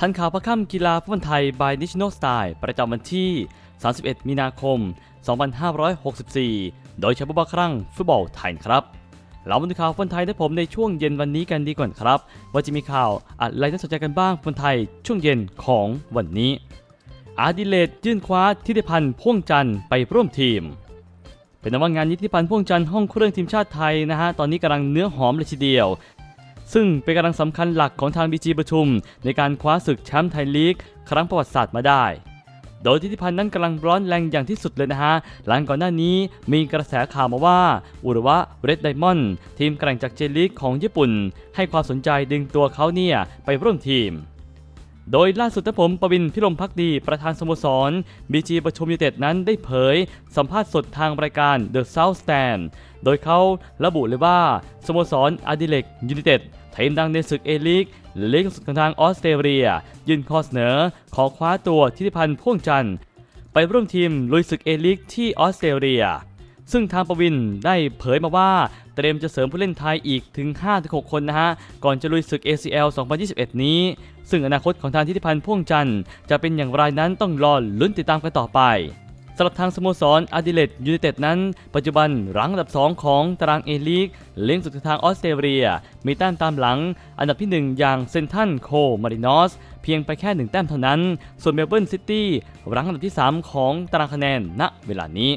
ทันข่าวพระค่ำกีฬาฟุตบอลไทย by National Style ประจำวันที่ 31 มีนาคม 2564 โดยเฉพาะครั้งฟุตบอลไทยครับ เรามาดูข่าวฟุตบอลไทยได้ผมในช่วงเย็นวันนี้กันดีก่อนครับ ว่าจะมีข่าวอะไรน่าสนใจกันบ้างฟุตบอลไทยช่วงเย็นของวันนี้ อาดิเลตยื่นคว้าทิติพันธ์พ่วงจันทร์ไปร่วมทีม เป็นนว่างานนิติพันธ์พ่วงจันทร์ห้องเครื่องทีมชาติไทยนะฮะตอนนี้กำลังเนื้อหอมเลยทีเดียว ซึ่งเป็นกำลังสำคัญหลักของทางบีจีประชุม ในการคว้าศึกแชมป์ไทยลีก ครั้งประวัติศาสตร์มาได้ โดยทิติพันธ์นั้นกำลังร้อนแรงอย่างที่สุดเลยนะฮะ หลังก่อนหน้านี้มีกระแสข่าวมาว่า อุระวะเรดไดมอนด์ทีมแกร่งจากเจลีกของญี่ปุ่น ให้ความสนใจดึงตัวเขาเนี่ยไปร่วมทีมโดยล่าสุดนะผมประวินพิรมพักดีประธานสโมสรบีจีประชุมยูไนเต็ดนั้นได้เผย สัมภาษณ์สดทางรายการ The South Stand โดยเขาระบุเลยว่าสโมสรอาดิเลกยูไนเต็ด ทีมดังในศึกเอลีกลีกสุดของทางออสเตรเลีย ยื่นข้อเสนอ ขอคว้าตัวทิติพันธ์พ่วงจันทร์ไปร่วมทีมลุยศึกเอลีกที่ออสเตรเลีย ซึ่งทางประวินได้เผยมาว่าเตรียมจะเสริมผู้เล่นไทยอีกถึง 5-6 คนนะฮะ ก่อนจะลุยศึก ACL 2021 นี้ ซึ่งอนาคตของทางทิติพันธ์พ่วงจันทร์จะเป็นอย่างไรนั้นต้องรอลุ้นติดตามกันต่อไป สำหรับทางสโมสรอาดิเลตยูไนเต็ดนั้น ปัจจุบันรั้งอันดับ 2 ของตารางเอลีกเลี้ยงสุดทางออสเตรเลีย มีแต้มตามหลัง อันดับที่ 1 อย่างเซนทันโคมารินอสเพียงไปแค่ 1 แต้มเท่านั้น ส่วนเมลเบิร์นซิตี้รั้งอันดับที่ 3 ของตารางคะแนนณเวลานี้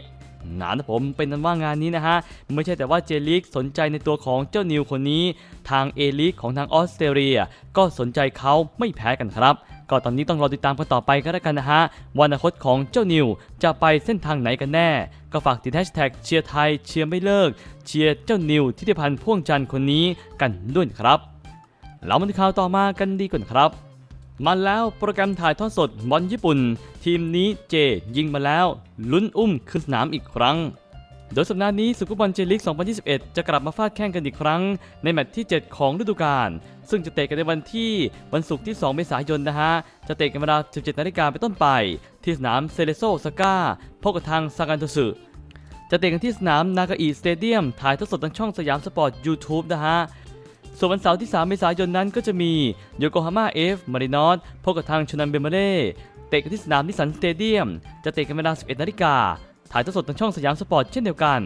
หนานะผมเป็นนั้นว่างานนี้นะฮะ ไม่ใช่แต่ว่าเจลิกสนใจในตัวของเจ้านิวคนนี้ ทางเอลิกของทางออสเตรเลีย ก็สนใจเขาไม่แพ้กันครับ ก็ตอนนี้ต้องรอติดตามกันต่อไปก็แล้วกันนะฮะว่าอนาคตของเจ้านิว จะไปเส้นทางไหนกันแน่ ก็ฝากติดแฮชแท็กเชียร์ไทยเชียร์ไม่เลิก เชียร์เจ้านิวทิติพันธ์พ่วงจันทร์คนนี้กันด้วยครับเรามาดูข่าวต่อมากันดีก่อนครับมาแล้วโปรแกรมถ่ายทอดสดบอลญี่ปุ่น ทีมนี้เจยิงมาแล้ว ลุ้นอุ้มขึ้นสนามอีกครั้ง โดยสัปดาห์นี้ศึกฟุตบอลเจลีก2021 จะกลับมาฟาดแข่งกันอีกครั้ง ในแมตช์ที่ 7 ของฤดูกาล ซึ่งจะเตะกันในวันที่วันศุกร์ที่ 2 เมษายนนะฮะ จะเตะกันเวลา 17 นาฬิกาเป็นต้นไป ที่สนามเซเลโซซาก้าพบกับทางซากันโตสึจะเตะกันที่สนามนากาอิสเตเดียม ถ่ายทอดสดทางช่องสยามสปอร์ต YouTube นะฮะส่วนวันเสาร์ที่ 3 เมษายนนั้นก็จะมีโยโกฮาม่าเอฟมารินอสพบกับทางชนันเบมเบเล่เตะกันที่สนามนิสันสเตเดียม จะเตะกันเวลา 11 นาฬิกา ถ่ายทอดสดทางช่องสยามสปอร์ตเช่นเดียวกัน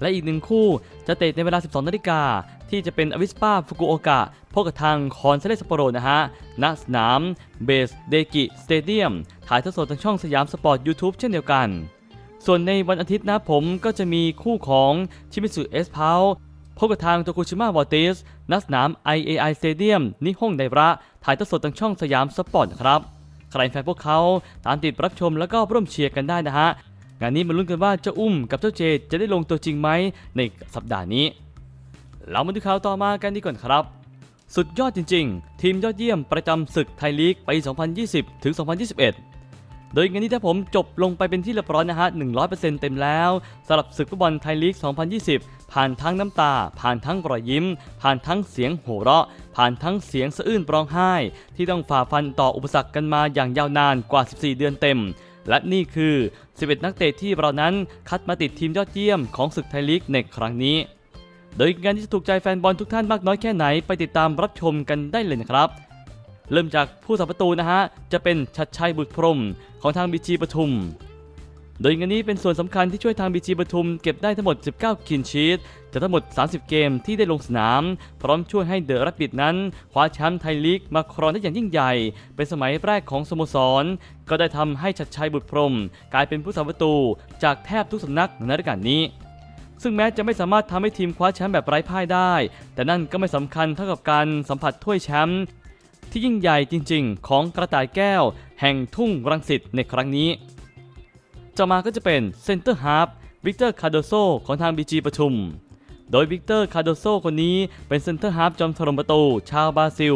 และอีกหนึ่งคู่จะเตะในเวลา 12 นาฬิกา ที่จะเป็นอวิสปาฟุกุโอกะพบกับทางคอนเซเลสปโรนะฮะณสนามเบสเดกิสเตเดียมถ่ายทอดสดทางช่องสยามสปอร์ต YouTube เช่นเดียวกัน ส่วนในวันอาทิตย์นะผมก็จะมีคู่ของชิมิสุเอสพาวพบกับทางโตคุชิมะวอเตสณสนาม IAI Stadium นิฮงไดระ ถ่ายทอดสดทางช่องสยามสปอร์ตครับ ใครแฟนพวกเขาตามติดรับชมแล้วก็ร่วมเชียร์กันได้นะฮะ งานนี้มาลุ้นกันว่าเจ้าอุ้มกับเจ้าเจจะได้ลงตัวจริงไหมในสัปดาห์นี้ เรามาดูข่าวต่อมากันดีก่อนครับ สุดยอดจริง ๆ ทีมยอดเยี่ยมประจำศึกไทยลีกปี 2020 ถึง 2021 โดยงานนี้ถ้าผมจบลงไปเป็นที่เรียบร้อยนะฮะ 100%เต็มแล้วสำหรับศึกฟุตบอลไทยลีก 2020 ผ่านทั้งน้ำตา ผ่านทั้งรอยยิ้ม ผ่านทั้งเสียงโห่เราะ ผ่านทั้งเสียงสะอื้นร้องไห้ ที่ต้องฝ่าฟันต่ออุปสรรคกันมาอย่างยาวนานกว่า 14 เดือนเต็ม และนี่คือ 11 นักเตะที่เรานั้นคัดมาติดทีมยอดเยี่ยมของศึกไทยลีกในครั้งนี้ โดยงานที่จะถูกใจแฟนบอลทุกท่านมากน้อยแค่ไหนไปติดตามรับชมกันได้เลยนะครับ เริ่มจากผู้สับประตูนะฮะ จะเป็นชัดชัยบุตรพรมของทางบีจีปทุม โดยงานนี้เป็นส่วนสำคัญที่ช่วยทางบีจีปทุมเก็บได้ทั้งหมด 19 คินชีตจากทั้งหมด 30 เกมที่ได้ลงสนาม พร้อมช่วยให้เดอะรับบิดนั้นคว้าแชมป์ไทยลีกมาครองได้อย่างยิ่งใหญ่ เป็นสมัยแรกของสโมสร ก็ได้ทำให้ชัดชัยบุตรพรม กลายเป็นผู้สับประตู จากแทบทุกสำนักในฤดูกาลนี้ซึ่งแม้จะไม่สามารถทำให้ทีมคว้าแชมป์แบบไร้พ่ายได้ แต่นั่นก็ไม่สำคัญเท่ากับการสัมผัสถ้วยแชมป์ที่ยิ่งใหญ่จริง ๆ ของกระต่ายแก้ว แห่งทุ่งรังสิตในครั้งนี้ ต่อมาก็จะเป็นเซนเตอร์ฮาร์ฟวิกเตอร์คาร์โดโซของทางบีจีปทุม โดยวิกเตอร์คาร์โดโซคนนี้เป็นเซนเตอร์ฮาร์ฟจอมถล่มประตู ชาวบราซิล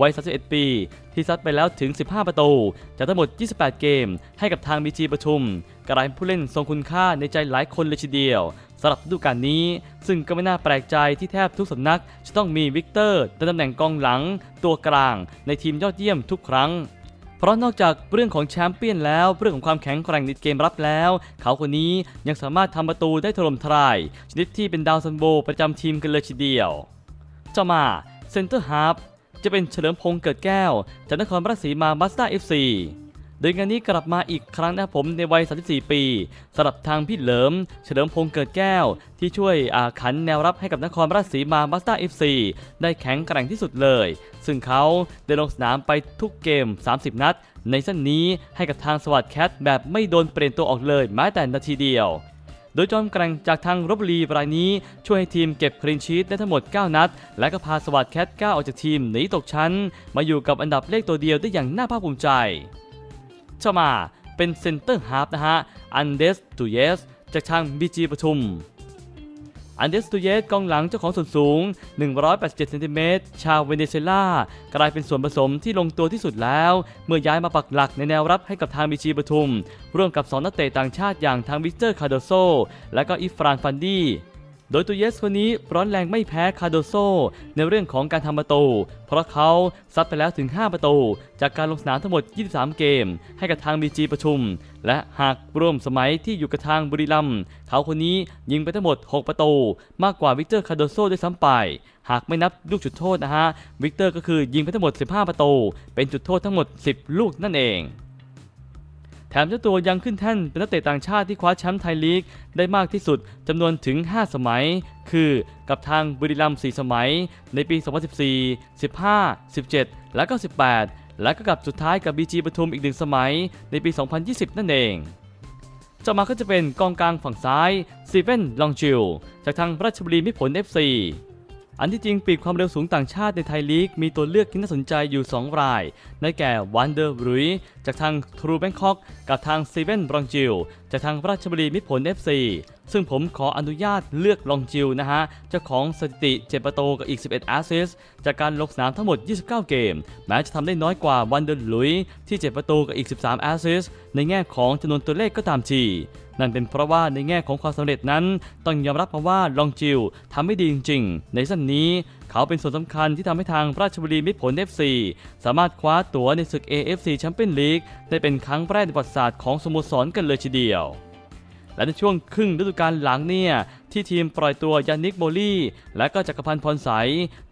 วัย 31 ปี ที่ซัดไปแล้วถึง 15 ประตู จากทั้งหมด 28 เกม ให้กับทางบีจีปทุมกลายเป็นผู้เล่นทรงคุณค่าในใจหลายคนเลยทีเดียวสำหรับฤดูกาลนี้ ซึ่งก็ไม่น่าแปลกใจที่แทบทุกสำนัก จะต้องมีวิกเตอร์ในตำแหน่งกองหลัง ตัวกลาง ในทีมยอดเยี่ยมทุกครั้ง เพราะนอกจากเรื่องของแชมเปี้ยนแล้วเรื่องของความแข็งแกร่งในเกมรับแล้ว เขาคนนี้ยังสามารถทำประตูได้ถล่มทลาย ชนิดที่เป็นดาวซันโบประจำทีมกันเลยทีเดียวเจ้ามาเซนเตอร์ฮาร์ฟจะเป็นเฉลิมพงษ์เกิดแก้วจากนครราชสีมาบัสต้าเอฟซี โดยงานนี้กลับมาอีกครั้งนะครับผมในวัย 34 ปีสำหรับทางพี่เหลิม เฉลิมพงษ์เกิดแก้ว ที่ช่วยอาขันแนวรับให้กับนครราชสีมาบัสต้าเอฟซีได้แข็งแกร่งที่สุดเลย ซึ่งเขาได้ลงสนามไปทุกเกม 30 นัด ในสั้นนี้ให้กับทางสวัสด์แคทแบบไม่โดนเปลี่ยนตัวออกเลยแม้แต่นาทีเดียวโดยจอมแกร่งจากทางรบบุรีรายนี้ช่วยให้ทีมเก็บคลีนชีตได้ทั้งหมด 9 นัด และก็พาสวัสด์แคทก้าออกจากทีมหนีตกชั้น มาอยู่กับอันดับเลขตัวเดียวได้อย่างน่าภาคภูมิใจ ต่อมาเป็นเซนเตอร์ฮาร์ฟนะฮะ อันเดสตูเยสจากทางบีจีปทุม อันเดสตูเยสกองหลังเจ้าของส่วนสูง 187 เซนติเมตร ชาวเวเนซุเอลากลายเป็นส่วนผสมที่ลงตัวที่สุดแล้ว เมื่อย้ายมาปักหลักในแนวรับให้กับทางบีจีปทุม ร่วมกับ 2 นักเตะต่างชาติอย่างทางวิกเตอร์คาโดโซ และก็อิฟรานฟันดี้ โดยตูเยสคนนี้ร้อนแรงไม่แพ้คาโดโซ ในเรื่องของการทำประตู เพราะเขาซัดไปแล้วถึง 5 ประตู จากการลงสนามทั้งหมด 23 เกม ให้กับทางบีจีประชุม และหากร่วมสมัยที่อยู่กับทางบุรีรัมย์เขาคนนี้ยิงไปทั้งหมด 6 ประตู มากกว่าวิกเตอร์คาโดโซด้วยซ้ำไป หากไม่นับลูกจุดโทษนะฮะ วิกเตอร์ก็คือยิงไปทั้งหมด 15 ประตู เป็นจุดโทษทั้งหมด 10 ลูกนั่นเอง แถมเจ้าตัวยังขึ้นแท่นเป็นนักเตะต่างชาติที่คว้าแชมป์ไทยลีกได้มากที่สุดจำนวนถึง 5 สมัย คือกับทางบุรีรัมย์4สมัย ในปี 2014 15 17 และก็ 18 และก็กับสุดท้ายกับ BG ปทุมอีกหนึ่งสมัย ในปี 2020 นั่นเองต่อมาก็จะเป็นกองกลางฝั่งซ้ายซีเว่นลองจิลจากทางราชบุรีมิผล FC อันที่จริงปีกความเร็วสูงต่างชาติในไทยลีก มีตัวเลือกที่น่าสนใจอยู่ 2 รายได้แก่วันเดอร์บรุยจากทางทรูแบงคอกกับทางซีเว่นบรองจิลจากทางราชบุรีมิตรผล FC ซึ่งผมขออนุญาตเลือกลองจิลนะฮะ เจ้าของสถิติ7ประตูกับอีก 11แอสซิสจากการลงสนามทั้งหมด 29 เกม แม้จะทำได้น้อยกว่าวันเดอร์ลุยที่ 7 ประตูกับอีก 13แอสซิสในแง่ของจำนวนตัวเลขก็ตามที นั่นเป็นเพราะว่าในแง่ของความสำเร็จนั้น ต้องยอมรับมาว่าลองจิลทำไม่ดีจริงๆ ในสั้นนี้เขาเป็นส่วนสำคัญที่ทำให้ทางราชบุรีมิตรผล FC สามารถคว้าตั๋วในศึก AFC แชมเปี้ยนลีกได้เป็นครั้งแรกในประวัติศาสตร์ของสโมสรกันเลยทีเดียว และในช่วงครึ่งฤดูกาลหลังเนี่ยที่ทีมปล่อยตัวยานิกโบลี่ และก็จักรพันธ์พรใส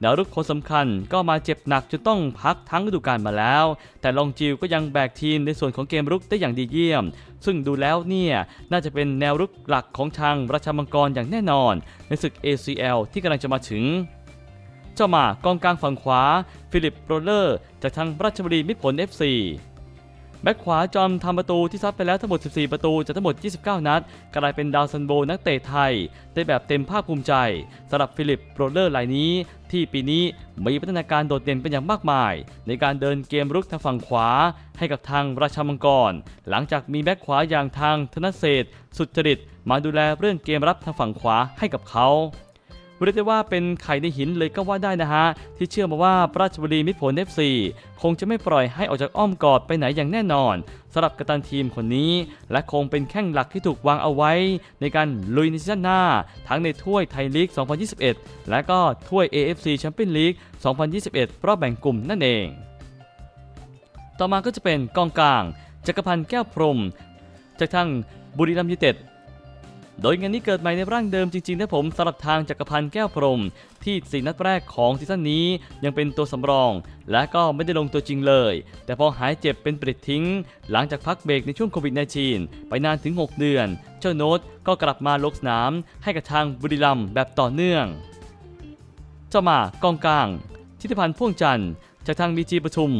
ดาวรุ่งคนสำคัญก็มาเจ็บหนักจนต้องพักทั้งฤดูกาลมาแล้ว แต่ลองจิวก็ยังแบกทีมในส่วนของเกมรุกได้อย่างดีเยี่ยม ซึ่งดูแล้วเนี่ยน่าจะเป็นแนวรุกหลักของทางราชมังกรอย่างแน่นอน ในศึก ACL ที่กำลังจะมาถึงเจ้ามากองกลางฝั่งขวา ฟิลิปโรเลอร์จากทางราชบุรีมิตรผล FC แบ็คขวาจอมทำประตูที่ซัดไปแล้วทั้งหมด 14 ประตูจากทั้งหมด 29 นัด กลายเป็นดาวซันโบนักเตะไทย ได้แบบเต็มภาคภูมิใจสำหรับฟิลิปโรเลอร์รายนี้ ที่ปีนี้มีพัฒนาการโดดเด่นเป็นอย่างมากมาย ในการเดินเกมรุกทางฝั่งขวา ให้กับทางราชมังกร หลังจากมีแบ็คขวาอย่างทางธนเศรษฐสุจริต มาดูแลเรื่องเกมรับทางฝั่งขวาให้กับเขา เรียกได้ว่าเป็นไข่ในหินเลยก็ว่าได้นะฮะ ที่เชื่อมาว่าราชบุรีมิตรผล FC คงจะไม่ปล่อยให้ออกจากอ้อมกอดไปไหนอย่างแน่นอนสำหรับกัปตันทีมคนนี้ และคงเป็นแข้งหลักที่ถูกวางเอาไว้ ในการลุยในซีซั่นหน้า ทั้งในถ้วยไทยลีก 2021 และก็ถ้วย AFC แชมเปี้ยนลีก 2021 รอบแบ่งกลุ่มนั่นเอง ต่อมาก็จะเป็นกองกลาง จักรพันธ์แก้วพรมจากทางบุรีรัมย์ยูเต็ด โดยงานนี้เกิดใหม่ในร่างเดิมจริงๆนะผมสำหรับทางจักรพันธ์แก้วพรม ที่สีนัดแรกของซีซั่นนี้ยังเป็นตัวสำรอง และก็ไม่ได้ลงตัวจริงเลย แต่พอหายเจ็บเป็นปริดทิ้ง หลังจากพักเบรกในช่วงโควิด -19 ไปนานถึง 6 เดือน เจ้าโน้ตก็กลับมาลงสนาม ให้กับทางบุรีรัมย์แบบต่อเนื่อง เจ้ามากองกลาง ทิติพันธ์พ่วงจันทร์จากทางบีจีปทุม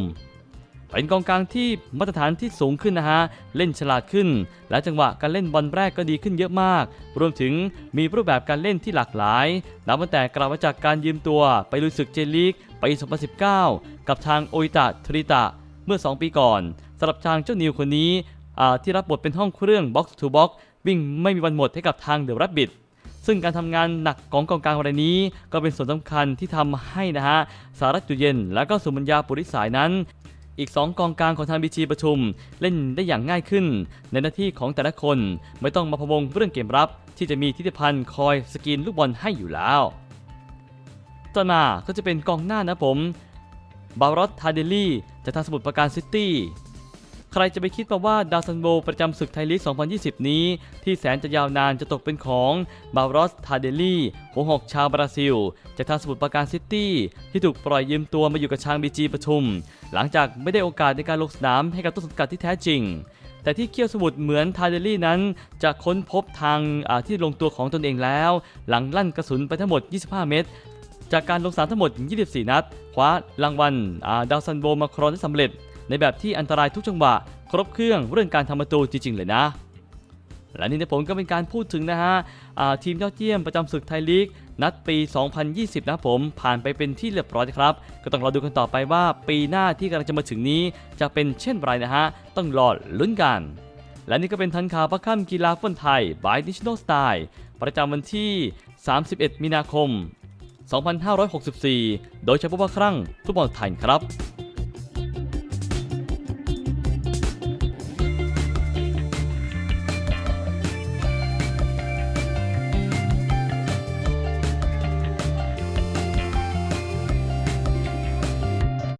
เป็นกองกลางที่มาตรฐานที่สูงขึ้นนะฮะ เล่นฉลาดขึ้น และจังหวะการเล่นบอลแรกก็ดีขึ้นเยอะมาก รวมถึงมีรูปแบบการเล่นที่หลากหลายนับตั้งแต่กลับมาจากการยืมตัวไปลุยศึกเจลีกปี 2019 กับทางโออิตะทริตะเมื่อ 2 ปีก่อนสำหรับทางเจ้านิวคนนี้อ่าที่รับบทเป็นห้องเครื่อง Box to Box วิ่งไม่มีวันหมดให้กับทางเดอะ b ั b บิ t ซึ่งการทำงานหนักของกองกลางรายนี้ก็เป็นส่วนสำคัญที่ทำให้นะฮะสารัตจุเย็นและก็สุมัญญาปุริสายนั้น อีก 2 กองกลางของทางบีจีประชุม เล่นได้อย่างง่ายขึ้น ในหน้าที่ของแต่ละคนไม่ต้องมาพะวงเรื่องเกมรับ ที่จะมีทิติพันธ์คอยสกรีนลูกบอลให้อยู่แล้ว ต่อมาก็จะเป็นกองหน้านะผม บารอตทาเดลี่จากทางสมุทรปราการซิตี้ ใครจะไปคิดมาว่าดาวซันโบประจำศึกไทยลีก 2020 นี้ ที่แสนจะยาวนานจะตกเป็นของบารอสทาเดลี่หัวหอกชาวบราซิล จากทางสมุทรปราการซิตี้ ที่ถูกปล่อยยืมตัวมาอยู่กับชางบีจีปทุม หลังจากไม่ได้โอกาสในการลงสนามให้กับต้นสังกัดที่แท้จริงแต่ที่เคี่ยวสมุทรเหมือนทาเดลี่นั้น จะค้นพบทางที่ลงตัวของตนเองแล้ว หลังลั่นกระสุนไปทั้งหมด 25 เม็ดจากการลงสนามทั้งหมด 24 นัดคว้ารางวัลดาวซันโบมาครองได้สำเร็จ ในแบบที่อันตรายทุกจังหวะ ครบเครื่องเรื่องการทำประตูจริง ๆ เลยนะ และนี่ในผมก็เป็นการพูดถึงนะฮะทีมยอดเยี่ยมประจำศึกไทยลีก นัดปี 2020 นะผมผ่านไปเป็นที่เรียบร้อยครับ ก็ต้องรอดูกันต่อไปว่าปีหน้าที่กำลังจะมาถึงนี้ จะเป็นเช่นไรนะฮะ ต้องรอลุ้นกันและนี่ก็เป็นทันข่าวพักค่ำกีฬาฟุตไทย by National Style ประจำวันที่ 31 มีนาคม 2564 โดยเฉพาะว่าครั้งฟุตบอลไทยครับ